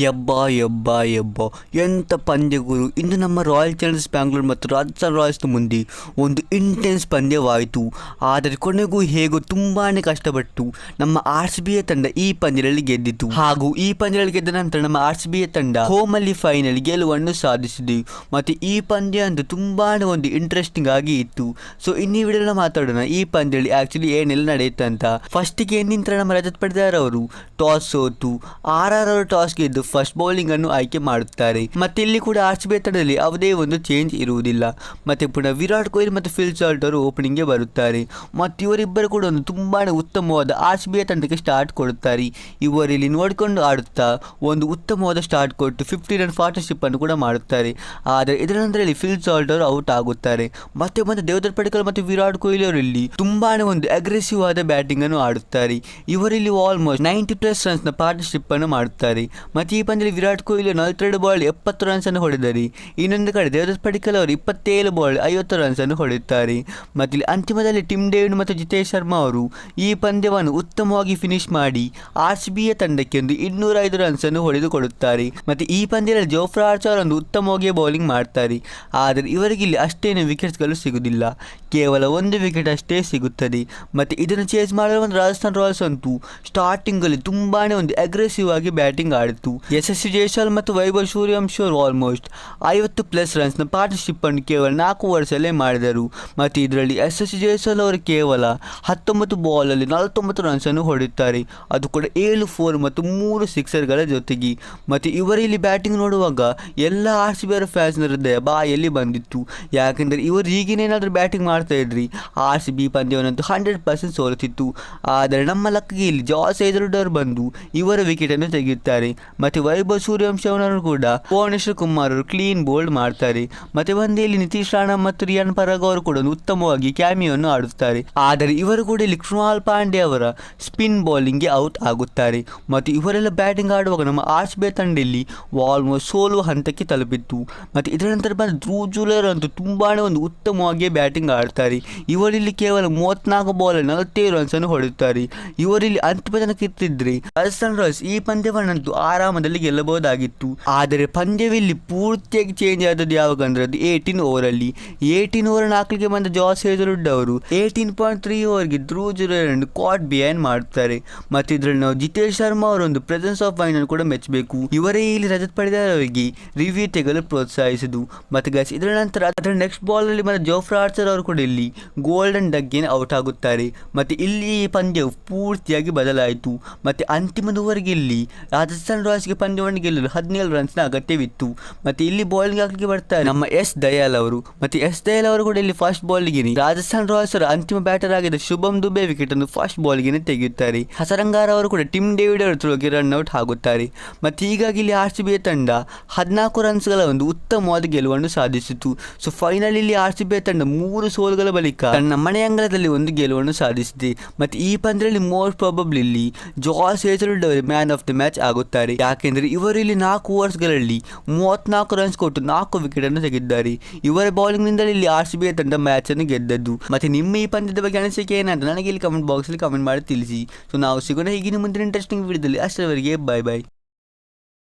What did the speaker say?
ಯಬ್ಬಾ ಯಬ್ಬಾ ಯಬ್ಬಾ ಎಂಥ ಪಂದ್ಯಗುರು ಇಂದು ನಮ್ಮ royal Challengers Bangalore ಮತ್ತು ರಾಜಸ್ಥಾನ್ ರಾಯಲ್ಸ್ ಮುಂದೆ ಒಂದು ಇಂಟೆನ್ಸ್ ಪಂದ್ಯವಾಯಿತು. ಆದರೆ ಕೊನೆಗೂ ಹೇಗೋ ತುಂಬಾ ಕಷ್ಟಪಟ್ಟು ನಮ್ಮ ಆರ್ ಸಿ ಬಿಯ ತಂಡ ಈ ಪಂದ್ಯದಲ್ಲಿ ಗೆದ್ದಿತು. ಹಾಗೂ ಈ ಪಂದ್ಯದಲ್ಲಿ ಗೆದ್ದ ನಂತರ ನಮ್ಮ ಆರ್ ಸಿ ಬಿಯ ತಂಡ ಹೋಮಲ್ಲಿ ಫೈನಲ್ ಗೆಲುವನ್ನು ಸಾಧಿಸಿದೆ. ಮತ್ತು ಈ ಪಂದ್ಯ ಅಂತೂ ತುಂಬಾ ಒಂದು ಇಂಟ್ರೆಸ್ಟಿಂಗ್ ಆಗಿ ಇತ್ತು. ಸೊ ಇನ್ನೀ ವಿಡಿಯೋನ ಮಾತಾಡೋಣ. ಈ ಪಂದ್ಯದಲ್ಲಿ ಆಕ್ಚುಲಿ ಏನೆಲ್ಲ ನಡೆಯುತ್ತಂತ. ಅಂತ ಫಸ್ಟಿಗೆ ನಮ್ಮ ರಜತ್ ಪಡೆದಾರ್ ಅವರು. ಟಾಸ್ ಸೋತು. ಆರ್ ಆರ್ ಅವರು ಟಾಸ್ ಗೆದ್ದು ಫಸ್ಟ್ ಬೌಲಿಂಗ್ ಅನ್ನು ಆಯ್ಕೆ ಮಾಡುತ್ತಾರೆ. ಮತ್ತೆ ಇಲ್ಲಿ ಕೂಡ ಆರ್ಚ್ ಬೇತಡದಲ್ಲಿ ಯಾವುದೇ ಒಂದು ಚೇಂಜ್ ಇರುವುದಿಲ್ಲ. ಮತ್ತೆ ಪುನಃ ವಿರಾಟ್ ಕೊಹ್ಲಿ ಮತ್ತು ಫಿಲ್ ಸಾಲ್ಟ್ ಅವರು ಓಪನಿಂಗ್ಗೆ ಬರುತ್ತಾರೆ. ಮತ್ತು ಇವರಿಬ್ಬರು ಕೂಡ ಒಂದು ತುಂಬಾ ಉತ್ತಮವಾದ ಆರ್ಚ್ ಬಿ ತಂಡಕ್ಕೆ ಸ್ಟಾರ್ಟ್ ಕೊಡುತ್ತಾರೆ. ಇವರಿಲ್ಲಿ ನೋಡಿಕೊಂಡು ಆಡುತ್ತಾ ಒಂದು ಉತ್ತಮವಾದ ಸ್ಟಾರ್ಟ್ ಕೊಟ್ಟು ಫಿಫ್ಟಿ ರನ್ ಪಾರ್ಟ್ನರ್ಶಿಪ್ ಅನ್ನು ಕೂಡ ಮಾಡುತ್ತಾರೆ. ಆದರೆ ಇದರ ನಂತರ ಫಿಲ್ ಔಟ್ ಆಗುತ್ತಾರೆ. ಮತ್ತೆ ಮತ್ತೆ ದೇವದರ್ ಪಡಿಕಲ್ ಮತ್ತು ವಿರಾಟ್ ಕೊಹ್ಲಿ ಅವರು ತುಂಬಾ ಒಂದು ಅಗ್ರೆಸಿವ್ ಆದ ಬ್ಯಾಟಿಂಗ್ ಅನ್ನು ಆಡುತ್ತಾರೆ. ಇವರಿಲ್ಲಿ ಆಲ್ಮೋಸ್ಟ್ ನೈಂಟಿ ಪ್ಲಸ್ ರನ್ಸ್ನ ಪಾರ್ಟ್ನರ್ಶಿಪ್ ಅನ್ನು ಮಾಡುತ್ತಾರೆ. ಮತ್ತೆ ಈ ಪಂದ್ಯದಲ್ಲಿ ವಿರಾಟ್ ಕೊಹ್ಲಿ ನಲವತ್ತೆರಡು ಬಾಲ್ ಎಪ್ಪತ್ತು ರನ್ಸ್ ಅನ್ನು ಹೊಡೆದರೆ. ಇನ್ನೊಂದು ಕಡೆ ದೇವದತ್ ಪಡಿಕಲ್ ಅವರು ಇಪ್ಪತ್ತೇಳು ಬಾಲ್ ಐವತ್ತು ರನ್ಸ್ ಅನ್ನು ಹೊಡೆಯುತ್ತಾರೆ. ಮತ್ತು ಇಲ್ಲಿ ಅಂತಿಮದಲ್ಲಿ ಟಿಮ್ ಡೇವಿಡ್ ಮತ್ತು ಜಿತೇಶ್ ಶರ್ಮಾ ಅವರು ಈ ಪಂದ್ಯವನ್ನು ಉತ್ತಮವಾಗಿ ಫಿನಿಶ್ ಮಾಡಿ ಆರ್ ಸಿ ಬಿಯ ತಂಡಕ್ಕೆ ಒಂದು ಇನ್ನೂರ ಐದು ರನ್ಸ್ ಅನ್ನು ಹೊಡೆದುಕೊಡುತ್ತಾರೆ. ಮತ್ತು ಈ ಪಂದ್ಯದಲ್ಲಿ ಜೋಫ್ರಾ ಆರ್ಚರ್ ಒಂದು ಉತ್ತಮವಾಗಿ ಬೌಲಿಂಗ್ ಮಾಡ್ತಾರೆ. ಆದರೆ ಇವರಿಗೆ ಇಲ್ಲಿ ಅಷ್ಟೇನು ವಿಕೆಟ್ಸ್ಗಳು ಸಿಗುವುದಿಲ್ಲ ಕೇವಲ ಒಂದು ವಿಕೆಟ್ ಅಷ್ಟೇ ಸಿಗುತ್ತದೆ. ಮತ್ತು ಇದನ್ನು ಚೇಸ್ ಮಾಡಲು ಒಂದು ರಾಜಸ್ಥಾನ್ ರಾಯಲ್ಸ್ ಅಂತೂ ಸ್ಟಾರ್ಟಿಂಗಲ್ಲಿ ತುಂಬಾ ಒಂದು ಅಗ್ರೆಸಿವ್ ಆಗಿ ಬ್ಯಾಟಿಂಗ್ ಆಡಿತು. ಎಸ್ ಸಿ ಮತ್ತು ವೈಭವ್ ಸೂರ್ಯವಂಶಿ ಆಲ್ಮೋಸ್ಟ್ ಐವತ್ತು ಪ್ಲಸ್ ರನ್ಸ್ನ ಪಾರ್ಟ್ನರ್ಶಿಪ್ ಅನ್ನು ಕೇವಲ ನಾಲ್ಕು ವರ್ಷದಲ್ಲೇ ಮಾಡಿದರು. ಮತ್ತು ಇದರಲ್ಲಿ ಎಸ್ ಎಸ್ ಸಿ ಅವರು ಕೇವಲ ಹತ್ತೊಂಬತ್ತು ಬಾಲಲ್ಲಿ ನಲವತ್ತೊಂಬತ್ತು ರನ್ಸನ್ನು ಹೊಡೆಯುತ್ತಾರೆ. ಅದು ಕೂಡ ಏಳು ಫೋರ್ ಮತ್ತು ಮೂರು ಸಿಕ್ಸರ್ಗಳ ಜೊತೆಗೆ. ಮತ್ತು ಇವರಲ್ಲಿ ಬ್ಯಾಟಿಂಗ್ ನೋಡುವಾಗ ಎಲ್ಲ ಆರ್ ಸಿ ಬಿ ಅವರ ಹೃದಯ ಬಾಯಲ್ಲಿ ಬಂದಿತ್ತು. ಯಾಕೆಂದರೆ ಇವರು ಈಗಿನೇನಾದರೂ ಬ್ಯಾಟಿಂಗ್ ಮಾಡ್ತಾ ಇದ್ರಿ ಆರ್ ಸಿ ಬಿ ಪಂದ್ಯವನ್ನಂತೂ ಹಂಡ್ರೆಡ್ ಪರ್ಸೆಂಟ್ ಸೋಲುತ್ತಿತ್ತು. ಆದರೆ ನಮ್ಮ ಲಕ್ಕಿಗೆ ಇಲ್ಲಿ ಜಾಸ್ ಅವರು ಬಂದು ಇವರ ವಿಕೆಟನ್ನು ತೆಗೆಯುತ್ತಾರೆ. ವೈಭವ್ ಸೂರ್ಯವಂಶವನ್ನು ಕೂಡ ಭುವನೇಶ್ವರ್ ಕುಮಾರ್ ಅವರು ಕ್ಲೀನ್ ಬೋಲ್ಡ್ ಮಾಡ್ತಾರೆ. ಮತ್ತೆ ಒಂದೇ ಇಲ್ಲಿ ನಿತೀಶ್ ರಾಣಾ ಮತ್ತು ರಿಯಾನ್ ಪರಾಗ್ ಅವರು ಕೂಡ ಉತ್ತಮವಾಗಿ ಕ್ಯಾಮಿಯನ್ನು ಆಡುತ್ತಾರೆ. ಆದರೆ ಇವರು ಕೂಡ ಇಲ್ಲಿ ಕೃಣಾಲ್ ಪಾಂಡೆ ಅವರ ಸ್ಪಿನ್ ಬೌಲಿಂಗ್ಗೆ ಔಟ್ ಆಗುತ್ತಾರೆ. ಮತ್ತು ಇವರೆಲ್ಲ ಬ್ಯಾಟಿಂಗ್ ಆಡುವಾಗ ನಮ್ಮ ಆಶ್ಬೆ ಬೇ ಆಲ್ಮೋಸ್ಟ್ ಸೋಲುವ ಹಂತಕ್ಕೆ ತಲುಪಿತ್ತು. ಮತ್ತು ಇದರ ನಂತರ ಬಂದ ಧ್ರುವ ಜುಲರ್ ಅಂತೂ ತುಂಬಾನೇ ಒಂದು ಉತ್ತಮವಾಗಿ ಬ್ಯಾಟಿಂಗ್ ಆಡ್ತಾರೆ. ಇವರಿಲ್ಲಿ ಕೇವಲ ಮೂವತ್ನಾಲ್ಕು ಬಾಲ್ ನಲವತ್ತೇಳು ರನ್ಸ್ ಅನ್ನು ಹೊಡೆಯುತ್ತಾರೆ. ಇವರಿಲ್ಲಿ ಅಂತಿಮ ತನಕ ಇರ್ತಿದ್ರೆ ರಾಜಸ್ಥಾನ್ ರಾಯಲ್ಸ್ ಈ ಪಂದ್ಯವನ್ನಂತೂ ಆರಾಮದಲ್ಲಿ ಗೆಲ್ಲಬಹುದಾಗಿತ್ತು ಆದರೆ ಪಂದ್ಯವಿಲ್ಲಿ ಪೂರ್ತಿಯಾಗಿ ಚೇಂಜ್ ಆದದ್ದು ಯಾವಾಗ ಅಂದರೆ ಅದು ಏಯ್ಟೀನ್ ಓವರಲ್ಲಿ ಏಯ್ಟೀನ್ ಓವರ್ ನಾಲ್ಕಲಿಗೆ ಬಂದ ಜಾಸ್ ಹೇಜರುಡ್ ಅವರು ಏಯ್ಟೀನ್ ಪಾಯಿಂಟ್ ತ್ರೀ ಓವರ್ಗೆ ಧ್ರುವ ರನ್ ಕಾಟ್ ಬಿಯನ್ ಮಾಡ್ತಾರೆ. ಮತ್ತು ಇದರಲ್ಲಿ ನಾವು ಜಿತೇಶ್ ಶರ್ಮಾ ಅವರೊಂದು ಪ್ರೆಸೆನ್ಸ್ ಆಫ್ ಮೈಂಡ್ ಕೂಡ ಮೆಚ್ಚಬೇಕು. ಇವರೇ ಇಲ್ಲಿ ರಜತ್ ಪಡೆದವರಿಗೆ ರಿವ್ಯೂ ತೆಗೆಯಲು ಪ್ರೋತ್ಸಾಹಿಸಿದ್ದು. ಮತ್ತು ಗೈಸ್ ಇದರ ನಂತರ ಅದರ ನೆಕ್ಸ್ಟ್ ಬಾಲ್ ಅಲ್ಲಿ ಬಂದ ಜೋಫ್ರಾ ಆರ್ಚರ್ ಅವರು ಕೂಡ ಇಲ್ಲಿ ಗೋಲ್ಡನ್ ಡಗ್ಗೇನೆ ಔಟ್ ಆಗುತ್ತಾರೆ. ಮತ್ತು ಇಲ್ಲಿ ಪಂದ್ಯವು ಪೂರ್ತಿಯಾಗಿ ಬದಲಾಯಿತು. ಮತ್ತು ಅಂತಿಮದವರೆಗೆ ಇಲ್ಲಿ ರಾಜಸ್ಥಾನ್ ರಾಯಲ್ಸ್ಗೆ ಪಂದ್ಯವನ್ನು ಗೆಲ್ಲಲು ಹದಿನೇಳು ರನ್ಸ್ನ ಅಗತ್ಯವಿತ್ತು. ಮತ್ತು ಇಲ್ಲಿ ಬೌಲಿಂಗ್ ಹಾಕಲಿಕ್ಕೆ ಬರ್ತಾರೆ ನಮ್ಮ ಎಸ್ ದಯಾಲ್ ಅವರು. ಮತ್ತು ಎಸ್ ದಯಾಲ್ ಅವರು ಕೂಡ ಇಲ್ಲಿ ಫಸ್ಟ್ ಬಾಲ್ಗೆ ರಾಜಸ್ಥಾನ್ ರಾಯಲ್ಸ್ ಅವರ ಅಂತಿಮ ಬ್ಯಾಟರ್ ಆಗಿದ್ದ ಶುಭಂ ದುಬೆ ವಿಕೆಟ್ ಅನ್ನು ಫಸ್ಟ್ ಬಾಲ್ಗೆ ತೆಗೆಯುತ್ತಾರೆ. ಹಸರಂಗಾರ ಅವರು ಕೂಡ ಟಿಮ್ ಡೇವಿಡ್ ಅವರ ರನ್ ಔಟ್ ಆಗುತ್ತಾರೆ. ಮತ್ತು ಹೀಗಾಗಿ ಇಲ್ಲಿ ಆರ್ ಸಿ ಬಿ ತಂಡ ಹದಿನಾಲ್ಕು ರನ್ಸ್ಗಳ ಒಂದು ಉತ್ತಮವಾದ ಗೆಲುವನ್ನು ಸಾಧಿಸಿತು. ಸೊ ಫೈನಲ್ ಇಲ್ಲಿ ಆರ್ ಸಿ ತಂಡ ಮೂರು ಸೋಲುಗಳ ಬಳಿಕ ತನ್ನ ಮನೆ ಅಂಗಳದಲ್ಲಿ ಒಂದು ಗೆಲುವನ್ನು ಸಾಧಿಸಿದೆ. ಮತ್ತು ಈ ಪಂದ್ಯದಲ್ಲಿ ಮೋಸ್ಟ್ ಪ್ರಾಬಬ್ಲಿ ಇಲ್ಲಿ ಜಾಸ್ ಹೇಸರುಡ್ ಅವರು ಮ್ಯಾನ್ ಆಫ್ ದ ಮ್ಯಾಚ್ ಆಗುತ್ತಾರೆ. ಯಾಕೆಂದರೆ ಇವರಿಲ್ಲಿ ನಾಲ್ಕು ಓವರ್ಸ್ಗಳಲ್ಲಿ ಮೂವತ್ನಾಲ್ಕು ರನ್ಸ್ ಕೊಟ್ಟು ನಾಲ್ಕು ವಿಕೆಟ್ ಅನ್ನು ತೆಗೆದಿದ್ದಾರೆ. ಇವರ ಬೌಲಿಂಗ್ ನಿಂದಲೇ ಇಲ್ಲಿ ಆರ್ ಸಿ ಬಿ ತಂಡ ಮ್ಯಾಚ್ ಅನ್ನು ಗೆದ್ದದ್ದು. ಮತ್ತೆ ನಿಮ್ಮ ಈ ಪಂದ್ಯದ ಬಗ್ಗೆ ಅನಿಸಿಕೆ ಏನಂತ ನನಗೆ ಇಲ್ಲಿ ಕಮೆಂಟ್ ಬಾಕ್ಸಲ್ಲಿ ಕಮೆಂಟ್ ಮಾಡಿ ತಿಳಿಸಿ. ಸೊ ನಾವು ಸಿಗೋಣ ಈಗಿನ ಮುಂದಿನ ಇಂಟ್ರೆಸ್ಟಿಂಗ್ ವಿಡಿಯೋದಲ್ಲಿ ಅಷ್ಟರವರೆಗೆ ಬಾಯ್ ಬಾಯ್